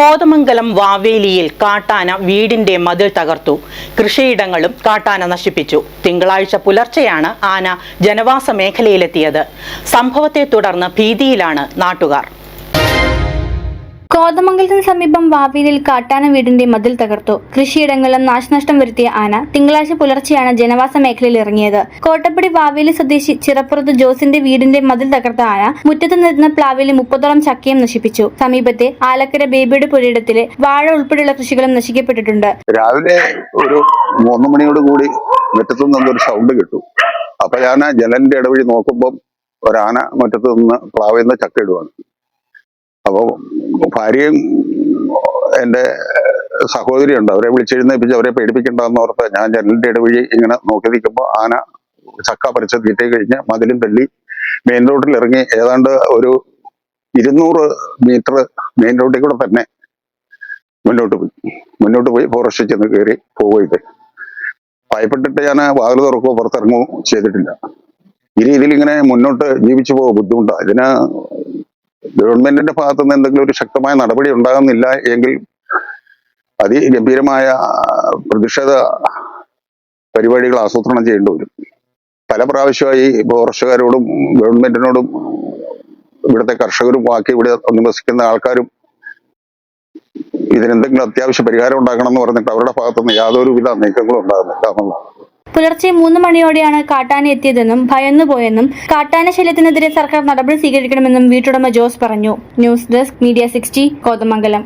കോതമംഗലം വാവേലിയിൽ കാട്ടാന വീടിന്റെ മതിൽ തകർത്തു. കൃഷിയിടങ്ങളും കാട്ടാന നശിപ്പിച്ചു. തിങ്കളാഴ്ച പുലർച്ചെയാണ് ആന ജനവാസ മേഖലയിലെത്തിയത്. സംഭവത്തെ തുടർന്ന് ഭീതിയിലാണ് നാട്ടുകാർ. കോതമംഗലത്തിന് സമീപം വാവിലിൽ കാട്ടാന വീടിന്റെ മതിൽ തകർത്തു. കൃഷിയിടങ്ങളിലും നാശനഷ്ടം വരുത്തിയ ആന തിങ്കളാഴ്ച പുലർച്ചെയാണ് ജനവാസ മേഖലയിൽ ഇറങ്ങിയത്. കോട്ടപ്പടി വാവേലി സ്വദേശി ചിറപ്പുറത്ത് ജോസിന്റെ വീടിന്റെ മതിൽ തകർത്ത ആന മുറ്റത്ത് നിന്ന് പ്ലാവിലെ മുപ്പതോളം ചക്കയും നശിപ്പിച്ചു. സമീപത്തെ ആലക്കര ബേബിയുടെ പുരയിടത്തിലെ വാഴ ഉൾപ്പെടെയുള്ള കൃഷികളും നശിക്കപ്പെട്ടിട്ടുണ്ട്. രാവിലെ ഒരു മൂന്ന് മണിയോട് കൂടി മുറ്റത്തു നിന്നൊരു സൗണ്ട് കിട്ടു. അപ്പൊ ഞാൻ ജനലിന്റെ ഇടവഴി നോക്കുമ്പോൾ ഒരാന മുറ്റത്ത് നിന്ന് പ്ലാവിൽ നിന്ന് ചക്ക ഇടുവാണ്. അപ്പൊ ഭാര്യയും എന്റെ സഹോദരിയുണ്ട്. അവരെ വിളിച്ചെഴുന്നേപ്പിച്ച് അവരെ പേടിപ്പിക്കണ്ടെന്ന് ഓർത്ത് ഞാൻ ജനലിന്റെ ഇടവഴി ഇങ്ങനെ നോക്കി നിൽക്കുമ്പോൾ ആന ചക്ക പറിച്ച് തീറ്റ കഴിഞ്ഞ് മതിലും തള്ളി മെയിൻ റോഡിൽ ഇറങ്ങി. ഏതാണ്ട് ഒരു ഇരുന്നൂറ് മീറ്റർ മെയിൻ റോഡിൽ കൂടെ തന്നെ മുന്നോട്ട് പോയി. മുന്നോട്ട് പോയി ഫോറസ്റ്റിൽ ചെന്ന് കയറി പോവുകയത് ഭയപ്പെട്ടിട്ട് ഞാൻ വാതിൽ തുറക്കുകയോ പുറത്തിറങ്ങുകയോ ചെയ്തിട്ടില്ല. ഈ രീതിയിൽ ഇങ്ങനെ മുന്നോട്ട് ജീവിച്ചു പോകുക ബുദ്ധിമുട്ടാണ് ഇതിന് ഗവൺമെന്റിന്റെ ഭാഗത്തു നിന്ന് എന്തെങ്കിലും ഒരു ശക്തമായ നടപടി ഉണ്ടാകുന്നില്ല എങ്കിൽ അതിഗംഭീരമായ പ്രതിഷേധ പരിപാടികൾ ആസൂത്രണം ചെയ്യേണ്ടി വരും. പല പ്രാവശ്യമായി കർഷകരോടും ഗവൺമെന്റിനോടും ഇവിടുത്തെ കർഷകരും ബാക്കി ഇവിടെ നിവസിക്കുന്ന ആൾക്കാരും ഇതിനെന്തെങ്കിലും അത്യാവശ്യ പരിഹാരം ഉണ്ടാക്കണം എന്ന് പറഞ്ഞിട്ട് അവരുടെ ഭാഗത്തുനിന്ന് യാതൊരുവിധ നീക്കങ്ങളും ഉണ്ടാകുന്നില്ല എന്നുള്ളതാണ്. പുലർച്ചെ മൂന്ന് മണിയോടെയാണ് കാട്ടാന എത്തിയതെന്നും ഭയന്നുപോയെന്നും കാട്ടാന ശല്യത്തിനെതിരെ സർക്കാർ നടപടി സ്വീകരിക്കണമെന്നും വീട്ടുടമ ജോസ് പറഞ്ഞു. News desk media sixty Kothamangalam.